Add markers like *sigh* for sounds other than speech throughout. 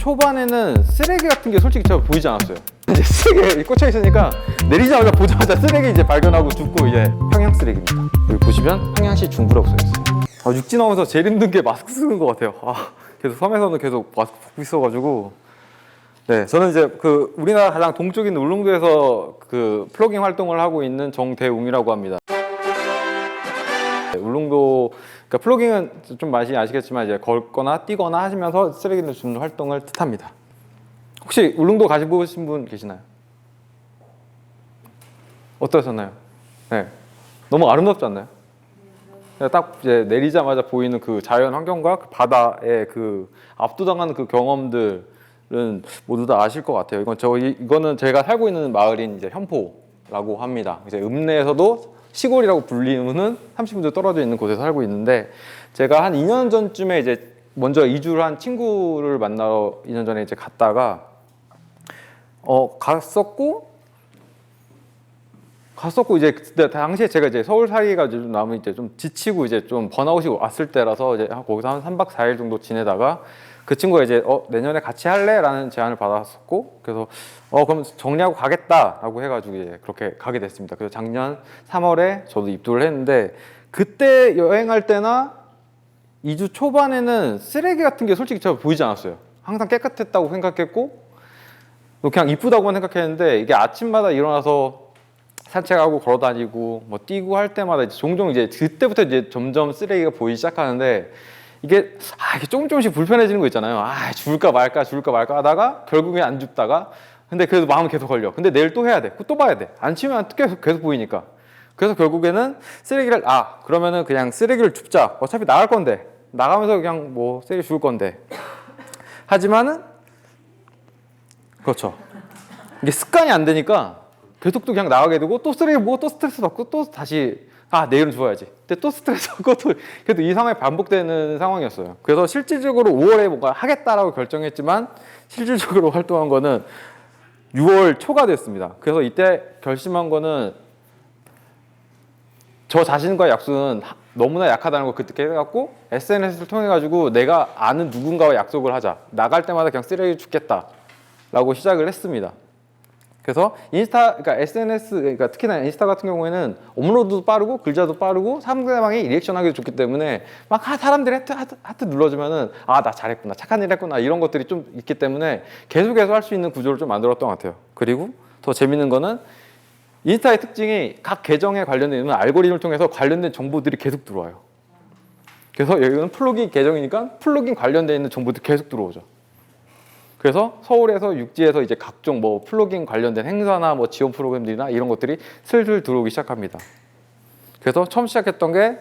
초반에는 쓰레기 같은 게 솔직히 잘 보이지 않았어요. 이제 쓰레기 꽂혀 있으니까 내리자마자 보자마자 쓰레기 이제 발견하고 죽고 이제 평양 쓰레기입니다. 여기 보시면 평양시 중부라고 써 있어요. 아, 육지 나오면서 제일 힘든 게 마스크 쓰는 것 같아요. 아, 계속 섬에서는 계속 마스크 벗고 있어가지고. 네, 저는 이제 그 우리나라 가장 있는 울릉도에서 그 플로깅 활동을 하고 있는 정대웅이라고 합니다. 네, 울릉도 그러니까 플로깅은 좀 많이 아시겠지만 이제 걷거나 뛰거나 하시면서 쓰레기를 줍는 활동을 뜻합니다. 혹시 울릉도 가시보신 분 계시나요? 어떠셨나요? 네, 너무 아름답지 않나요? 딱 이제 내리자마자 보이는 그 자연 환경과 그 바다의 그 압도당하는 그 경험들은 모두 다 아실 것 같아요. 이건 저희 이거는 제가 살고 있는 마을인 이제 현포라고 합니다. 이제 읍내에서도 시골이라고 불리는 30분도 떨어져 있는 곳에 살고 있는데 제가 한 2년 전쯤에 이제 먼저 이주를 한 친구를 만나러 2년 전에 이제 갔다가 어 갔었고 갔었고 이제 그때 당시에 제가 이제 서울 살이가 좀 남은 이제 좀 지치고 이제 좀 번아웃이 왔을 때라서 이제 거기서 한 3박 4일 정도 지내다가 그 친구가 이제 어 내년에 같이 할래라는 제안을 받았었고 그래서 어 그럼 정리하고 가겠다라고 해가지고 이제 그렇게 가게 됐습니다. 그래서 작년 3월에 저도 입도를 했는데 그때 여행할 때나 2주 초반에는 쓰레기 같은 게 솔직히 잘 보이지 않았어요. 항상 깨끗했다고 생각했고 또 그냥 이쁘다고만 생각했는데 이게 아침마다 일어나서 산책하고 걸어다니고 뭐 뛰고 할 때마다 이제 종종 이제 그때부터 이제 점점 쓰레기가 보이기 시작하는데 이게 아 이게 조금 조금씩 불편해지는 거 있잖아요. 아 줄까 말까 줄까 말까 하다가 결국에 안 줍다가 근데 그래도 마음은 계속 걸려. 근데 내일 또 해야 돼. 또 봐야 돼. 안 치면 계속 계속 보이니까. 그래서 결국에는 쓰레기를 아 그러면은 그냥 쓰레기를 줍자. 어차피 나갈 건데 나가면서 그냥 뭐 쓰레기 줄 건데. 하지만은 그렇죠. 이게 습관이 안 되니까 계속 또 그냥 나가게 되고 또 쓰레기 보고 또 스트레스 받고 또 다시 아 내일은 주워야지. 근데 또 스트레스 받고 또 그래도 이 상황이 반복되는 상황이었어요. 그래서 실질적으로 5월에 뭔가 하겠다라고 결정했지만 실질적으로 *laughs* 활동한 거는 6월 초가 됐습니다. 그래서 이때 결심한 거는 저 자신과의 약속은 하- 너무나 약하다는 걸 그때 깨닫고 SNS를 통해 가지고 내가 아는 누군가와 약속을 하자. 나갈 때마다 그냥 쓰레기 줍겠다라고 시작을 했습니다. 그래서 인스타, 그러니까 SNS, 그러니까 특히나 인스타 같은 경우에는 업로드도 빠르고 글자도 빠르고 상대방이 리액션하기도 좋기 때문에 막 아, 사람들이 하트, 하트, 하트 눌러주면은 아 나 잘했구나 착한 일 했구나 이런 것들이 좀 있기 때문에 계속해서 할 수 있는 구조를 좀 만들었던 것 같아요. 그리고 더 재밌는 거는 인스타의 특징이 각 계정에 관련된 있는 알고리즘을 통해서 관련된 정보들이 계속 들어와요. 그래서 여기는 플로깅 계정이니까 플로깅 관련돼 있는 정보들이 계속 들어오죠. 그래서 서울에서 육지에서 이제 각종 뭐 플로깅 관련된 행사나 뭐 지원 프로그램들이나 이런 것들이 슬슬 들어오기 시작합니다. 그래서 처음 시작했던 게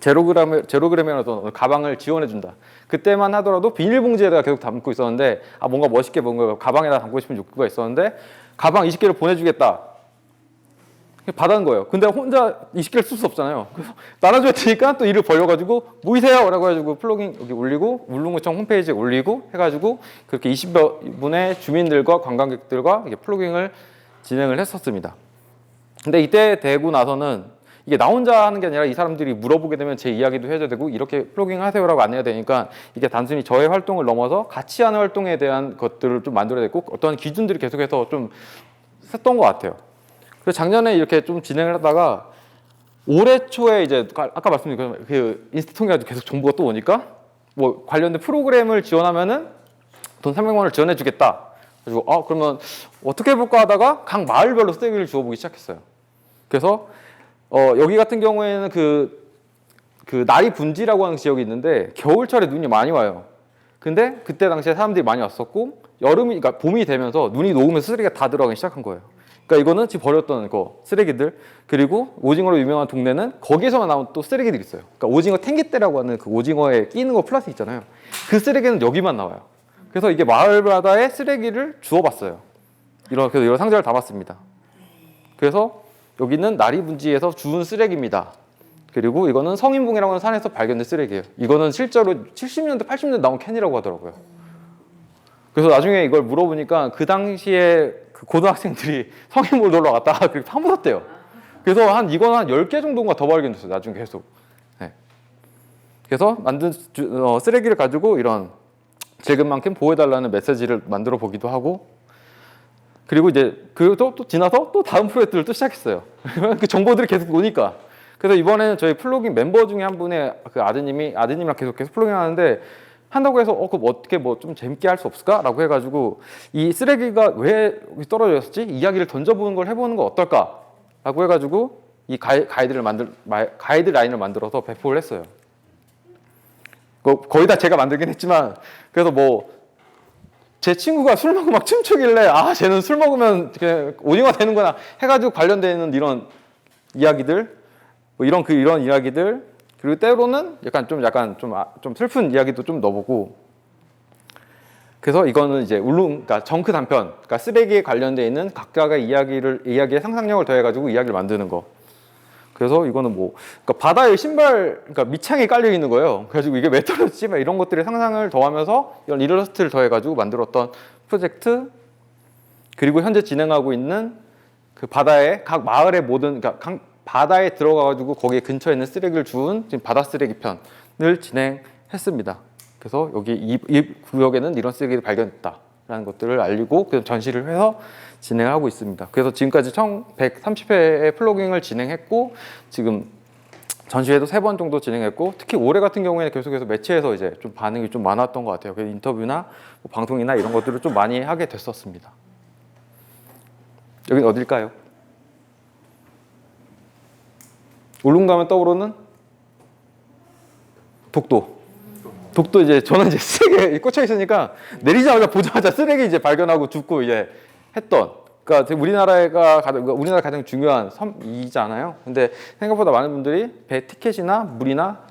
제로그램 제로그램이라는 가방을 지원해 준다. 그때만 하더라도 비닐봉지에다가 계속 담고 있었는데 아 뭔가 멋있게 뭔가 가방에다 담고 싶은 욕구가 있었는데 가방 20개를 보내주겠다. 받은 거예요. 근데 혼자 20개를 쓸 수 없잖아요. 그래서 나눠줘야 되니까 또 일을 벌려가지고 모이세요! 라고 해가지고 플로깅 여기 올리고 울릉구청 홈페이지에 올리고 해가지고 그렇게 20여 분의 주민들과 관광객들과 이게 플로깅을 진행을 했었습니다. 근데 이때 되고 나서는 이게 나 혼자 하는 게 아니라 이 사람들이 물어보게 되면 제 이야기도 해줘야 되고 이렇게 플로깅 하세요라고 안내해야 되니까 이게 단순히 저의 활동을 넘어서 같이 하는 활동에 대한 것들을 좀 만들어야 되고 어떤 기준들이 계속해서 좀 셌던 것 같아요. 그래서 작년에 이렇게 좀 진행을 하다가 올해 초에 이제 아까 말씀드린 그- 그 인스타 통해 가지고 계속 정보가 또 오니까 뭐 관련된 프로그램을 지원하면은 돈 300만 원을 지원해 주겠다. 그리고 아 그러면 어떻게 해볼까 하다가 각 마을별로 쓰레기를 주워보기 시작했어요. 그래서 어, 여기 같은 경우에는 그, 그 나리 분지라고 하는 지역이 있는데 겨울철에 눈이 많이 와요. 근데 그때 당시에 사람들이 많이 왔었고 여름이 그러니까 봄이 되면서 눈이 녹으면서 쓰레기가 다 들어가기 시작한 거예요. 그러니까 이거는 지금 버렸던 거 쓰레기들 그리고 오징어로 유명한 동네는 거기서만 나온 또 쓰레기들이 있어요. 그러니까 오징어 탱기떼라고 하는 그 오징어에 끼는 거 플라스틱 있잖아요. 그 쓰레기는 여기만 나와요. 그래서 이게 마을마다의 쓰레기를 주워봤어요. 이런 그래서 이런 상자를 담았습니다. 그래서 여기는 나리 분지에서 주운 쓰레기입니다. 그리고 이거는 성인봉이라고 하는 산에서 발견된 쓰레기예요. 이거는 실제로 70년대, 80년대 나온 캔이라고 하더라고요. 그래서 나중에 이걸 물어보니까 그 당시에 그 고등학생들이 *laughs* 성인봉을 놀러 갔다가 *laughs* 그렇게 파묻었대요. 그래서 한 이거는 한 10개 정도가 더 발견됐어요. 나중에 계속. 네. 그래서 만든 주- 어, 쓰레기를 가지고 이런 즐긴 만큼 보호해달라는 메시지를 만들어 보기도 하고 그리고 이제 그또 또 지나서 또 다음 프로젝트를 또 시작했어요. *laughs* 그 정보들이 계속 오니까. 그래서 이번에는 저희 플로깅 멤버 중에 한 분의 그 아드님이 아드님이랑 계속 계속 플로깅 하는데 한다고 해서 어 그럼 어떻게 뭐 좀 재밌게 할 수 없을까라고 해가지고 이 쓰레기가 왜 떨어졌지 이야기를 던져보는 걸 해보는 거 어떨까라고 해가지고 이 가이, 가이드를 만들 마- 가이드 라인을 만들어서 배포를 했어요. 그 거의 다 제가 만들긴 했지만 그래서 뭐 제 친구가 술 먹고 막 춤추길래 아 쟤는 술 먹으면 그냥 오징어 되는구나 해가지고 관련되는 이런 이야기들 뭐 이런 그 이런 이야기들 그리고 때로는 약간 좀 약간 좀, 아, 좀 슬픈 이야기도 좀 넣어보고 그래서 이거는 이제 울릉 그러니까 정크 단편 그러니까 쓰레기에 관련돼 있는 각각의 이야기를 이야기의 상상력을 더해가지고 이야기를 만드는 거 그래서 이거는 뭐 그러니까 바다에 신발 그러니까 밑창이 깔려 있는 거예요. 그래가지고 이게 왜 떨어지지? 막 이런 것들의 상상을 더하면서 이런 일러스트를 더해가지고 만들었던 프로젝트 그리고 현재 진행하고 있는 그 바다의 각 마을의 모든 그러니까 강- 바다에 들어가가지고 거기에 근처에 있는 쓰레기를 주운 지금 바다 쓰레기 편을 진행했습니다. 그래서 여기 이, 이 구역에는 이런 쓰레기를 발견했다라는 것들을 알리고 그 전시를 해서 진행하고 있습니다. 그래서 지금까지 총 130회의 플로깅을 진행했고 지금 전시회도 세 번 정도 진행했고 특히 올해 같은 경우에는 계속해서 매체에서 이제 좀 반응이 좀 많았던 것 같아요. 그래서 인터뷰나 뭐 방송이나 이런 것들을 좀 많이 하게 됐었습니다. 여긴 어딜까요? 울릉 가면 떠오르는 독도. 독도 이제 저는 이제 쓰레기에 *laughs* 꽂혀 있으니까 내리자마자 보자마자 쓰레기 이제 발견하고 줍고 이제 했던. 그러니까 우리나라가 가장 그러니까 우리나라 가장 중요한 섬이잖아요. 근데 생각보다 많은 분들이 배 티켓이나 물이나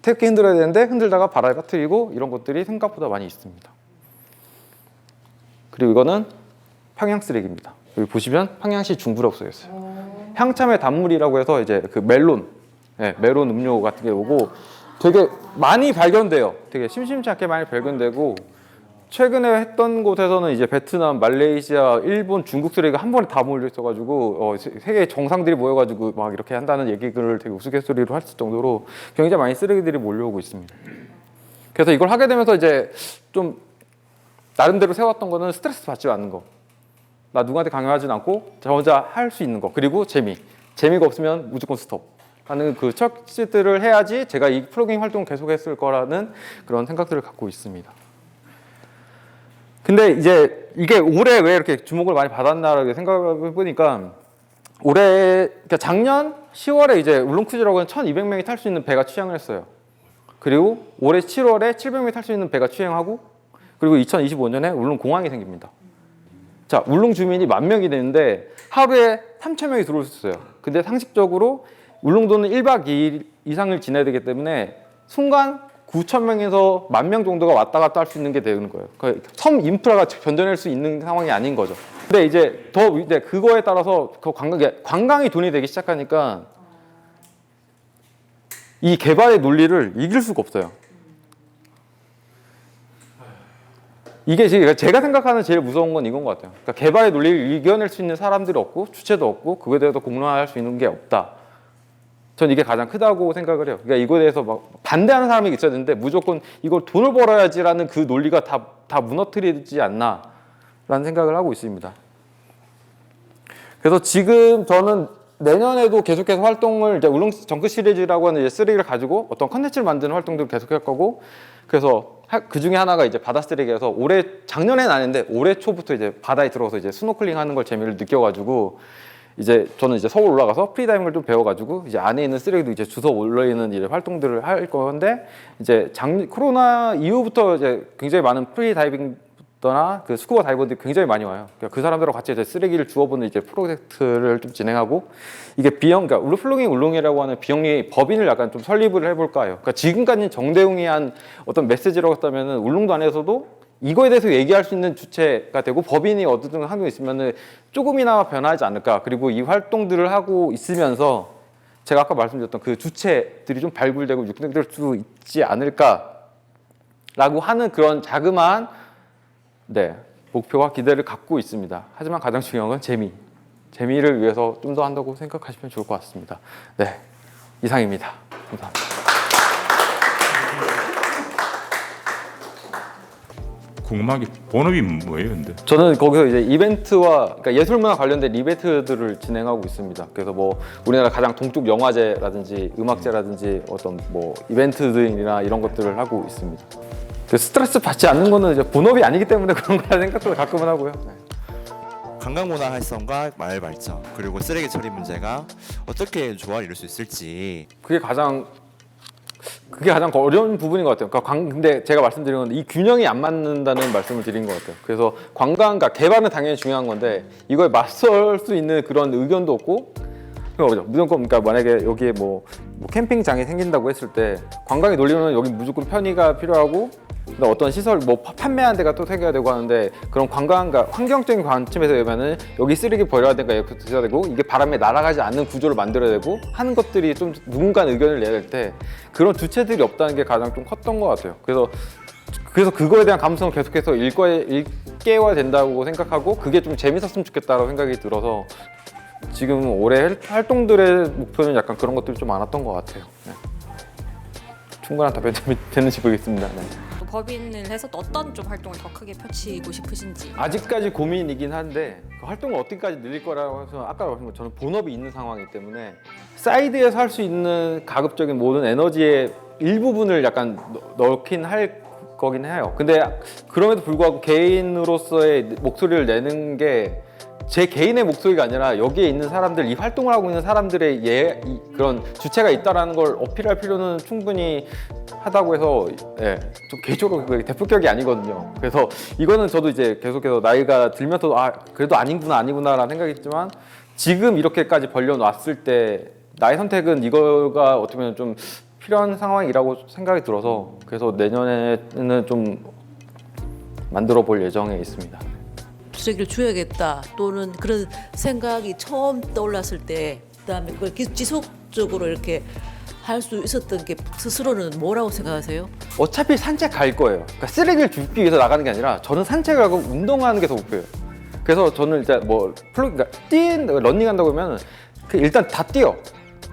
태극기 흔들어야 되는데 흔들다가 바다에 빠뜨리고 이런 것들이 생각보다 많이 있습니다. 그리고 이거는 평양 쓰레기입니다. 여기 보시면 평양시 중부라고 써 있어요. 향참의 단물이라고 해서 이제 그 멜론, 예, 멜론 음료 같은 게 오고 되게 많이 발견돼요. 되게 심심치 않게 많이 발견되고 최근에 했던 곳에서는 이제 베트남, 말레이시아, 일본, 중국 쓰레기가 한 번에 다 몰려 있어가지고 어, 세- 세계 정상들이 모여가지고 막 이렇게 한다는 얘기를 되게 우스갯소리로 할 정도로 굉장히 많이 쓰레기들이 몰려오고 있습니다. 그래서 이걸 하게 되면서 이제 좀 나름대로 세웠던 거는 스트레스 받지 않는 거. 나 누구한테 강요하진 않고 저 혼자 할 수 있는 거. 그리고 재미. 재미가 없으면 무조건 스톱. 하는 그 처치들을 해야지 제가 이 플로깅 활동을 계속했을 거라는 그런 생각들을 갖고 있습니다. 근데 이제 이게 올해 왜 이렇게 주목을 많이 받았나라고 생각해 보니까 올해 그러니까 작년 10월에 이제 울릉크루즈라고 하는 1,200명이 탈 수 있는 배가 취항을 했어요. 그리고 올해 7월에 700명이 탈 수 있는 배가 취항하고 그리고 2025년에 울릉 공항이 생깁니다. 자, 울릉 주민이 만 명이 되는데 하루에 3천 명이 들어올 수 있어요. 근데 상식적으로 울릉도는 1박 2일 이상을 지내야 되기 때문에 순간 9천 명에서 만 명 정도가 왔다 갔다 할 수 있는 게 되는 거예요. 그섬 인프라가 견뎌낼 수 있는 상황이 아닌 거죠. 근데 이제 더 이제 그거에 따라서 그 관광 관광이 돈이 되기 시작하니까 이 개발의 논리를 이길 수가 없어요. 이게 지금 제가 생각하는 제일 무서운 건 이건 것 같아요. 그러니까 개발의 논리를 이겨낼 수 있는 사람들이 없고 주체도 없고 그거에 대해서 공론화할 수 있는 게 없다. 전 이게 가장 크다고 생각을 해요. 그러니까 이거에 대해서 막 반대하는 사람이 있어야 되는데 무조건 이걸 돈을 벌어야지라는 그 논리가 다, 다 무너뜨리지 않나라는 생각을 하고 있습니다. 그래서 지금 저는 내년에도 계속해서 활동을 이제 울릉 정크 시리즈라고 하는 이제 쓰레기를 가지고 어떤 컨텐츠를 만드는 활동들을 계속할 거고 그래서 그 중에 하나가 이제 바다 쓰레기여서 올해 작년엔 아닌데 올해 초부터 이제 바다에 들어가서 이제 스노클링 하는 걸 재미를 느껴가지고 이제 저는 이제 서울 올라가서 프리다이빙을 좀 배워가지고 이제 안에 있는 쓰레기도 이제 주워 올려있는 이제 활동들을 할 건데 이제 작 코로나 이후부터 이제 굉장히 많은 프리다이빙 더나 그 스쿠버 다이버들이 굉장히 많이 와요. 그러니까 그 사람들하고 같이 이제 쓰레기를 주워보는 이제 프로젝트를 좀 진행하고 이게 비용, 그러니까 울릉플로깅 울릉이라고 하는 비용이 법인을 약간 좀 설립을 해볼까 해요. 그러니까 지금까지 정대웅이 한 어떤 메시지라고 했다면은 울릉도 안에서도 이거에 대해서 얘기할 수 있는 주체가 되고 법인이 어떤 하고 있으면은 조금이나마 변하지 않을까. 그리고 이 활동들을 하고 있으면서 제가 아까 말씀드렸던 그 주체들이 좀 발굴되고 육성될 수 있지 않을까라고 하는 그런 자그마한 네 목표와 기대를 갖고 있습니다. 하지만 가장 중요한 건 재미. 재미를 위해서 좀 더 한다고 생각하시면 좋을 것 같습니다. 네 이상입니다. 감사합니다. 궁금한 게 본업이 뭐예요, 근데? 저는 거기서 이제 이벤트와 그러니까 예술문화 관련된 이벤트들을 진행하고 있습니다. 그래서 뭐 우리나라 가장 동쪽 영화제라든지 음악제라든지 어떤 뭐 이벤트들이나 이런 것들을 하고 있습니다. 그 스트레스 받지 않는 거는 이제 본업이 아니기 때문에 *laughs* 그런 거라 생각도 가끔은 하고요. 네. 관광 문화 활성과 마을 발전 그리고 쓰레기 처리 문제가 어떻게 조화를 이룰 수 있을지 그게 가장 그게 가장 어려운 부분인 것 같아요. 그러니까 관, 근데 제가 말씀드린 건 이 균형이 안 맞는다는 말씀을 드린 것 같아요. 그래서 관광, 그러니까 개발은 당연히 중요한 건데 이걸 맞설 수 있는 그런 의견도 없고 그거죠. 무조건 그러니까 만약에 여기에 뭐, 뭐 캠핑장이 생긴다고 했을 때 관광의 논리로는 여기 무조건 편의가 필요하고 그다음 어떤 시설 뭐 파- 판매하는 데가 또 생겨야 되고 하는데 그런 관광 그러니까 환경적인 관점에서 보면은 여기 쓰레기 버려야 되니까 옆에 드셔야 되고 이게 바람에 날아가지 않는 구조를 만들어야 되고 하는 것들이 좀 누군가 의견을 내야 될 때 그런 주체들이 없다는 게 가장 좀 컸던 것 같아요. 그래서 그래서 그거에 대한 감성을 계속해서 일과에 일깨워야 된다고 생각하고 그게 좀 재밌었으면 좋겠다고 생각이 들어서 지금 올해 활- 활동들의 목표는 약간 그런 것들이 좀 많았던 것 같아요. 네. 충분한 답변이 *laughs* 됐는지 모르겠습니다. 네. 또 법인을 해서 또 어떤 좀 활동을 더 크게 펼치고 싶으신지 아직까지 고민이긴 한데 그 활동을 어디까지 늘릴 거라고 해서 아까 말씀드린 것처럼 본업이 있는 상황이기 때문에 사이드에서 할 수 있는 가급적인 모든 에너지의 일부분을 약간 넣- 넣긴 할 거긴 해요. 근데 그럼에도 불구하고 개인으로서의 목소리를 내는 게 제 개인의 목소리가 아니라 여기에 있는 사람들, 이 활동을 하고 있는 사람들의 예, 이- 그런 주체가 있다라는 걸 어필할 필요는 충분히 하다고 해서 예, 좀 개인적으로 대표격이 아니거든요. 그래서 이거는 저도 이제 계속해서 나이가 들면서 아 그래도 아닌구나 아니구나라는 생각이 있지만 지금 이렇게까지 벌려놨을 때 나의 선택은 이거가 어떻게 보면 좀 필요한 상황이라고 생각이 들어서 그래서 내년에는 좀 만들어 볼 예정에 있습니다. 쓰레기를 줄여야겠다 또는 그런 생각이 처음 떠올랐을 때 그다음에 그걸 기- 지속적으로 이렇게 할 수 있었던 게 스스로는 뭐라고 생각하세요? 어차피 산책 갈 거예요. 그러니까 쓰레기를 줍기 위해서 나가는 게 아니라 저는 산책을 하고 운동하는 게 더 목표예요. 그래서 저는 일단 뭐 플로 그러니까 뛴 러닝한다고 하면 그 일단 다 뛰어.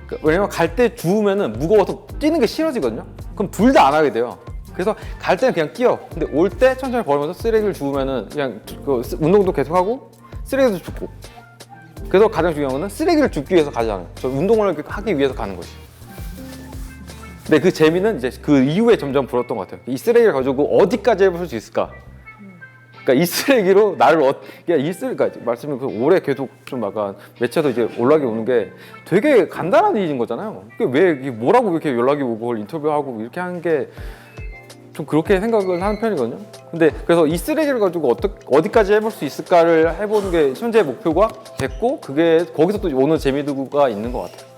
그 왜냐면 갈 때 주우면은 무거워서 뛰는 게 싫어지거든요. 그럼 둘 다 안 하게 돼요. 그래서 갈 때는 그냥 뛰어. 근데 올 때 천천히 걸으면서 쓰레기를 주우면은 그냥 그 쓰- 운동도 계속하고 쓰레기도 줍고. 그래서 가장 중요한 거는 쓰레기를 줍기 위해서 가지 않아요. 저 운동을 하기 위해서 가는 거지. 근데 그 재미는 이제 그 이후에 점점 불었던 것 같아요. 이 쓰레기를 가지고 어디까지 해볼 수 있을까? 그러니까 이 쓰레기로 나를 어, 그러니까 이 쓰레기, 그러니까 말씀을 그 올해 계속 좀 약간 매체에서 이제 연락이 오는 게 되게 간단한 일인 거잖아요. 그게 왜 이게 뭐라고 이렇게 연락이 오고 인터뷰하고 이렇게 하는 게 좀 그렇게 생각을 하는 편이거든요. 근데 그래서 이 쓰레기를 가지고 어떠, 어디까지 해볼 수 있을까를 해보는 게 현재 목표가 됐고 그게 거기서 또 오는 재미도가 있는 것 같아요.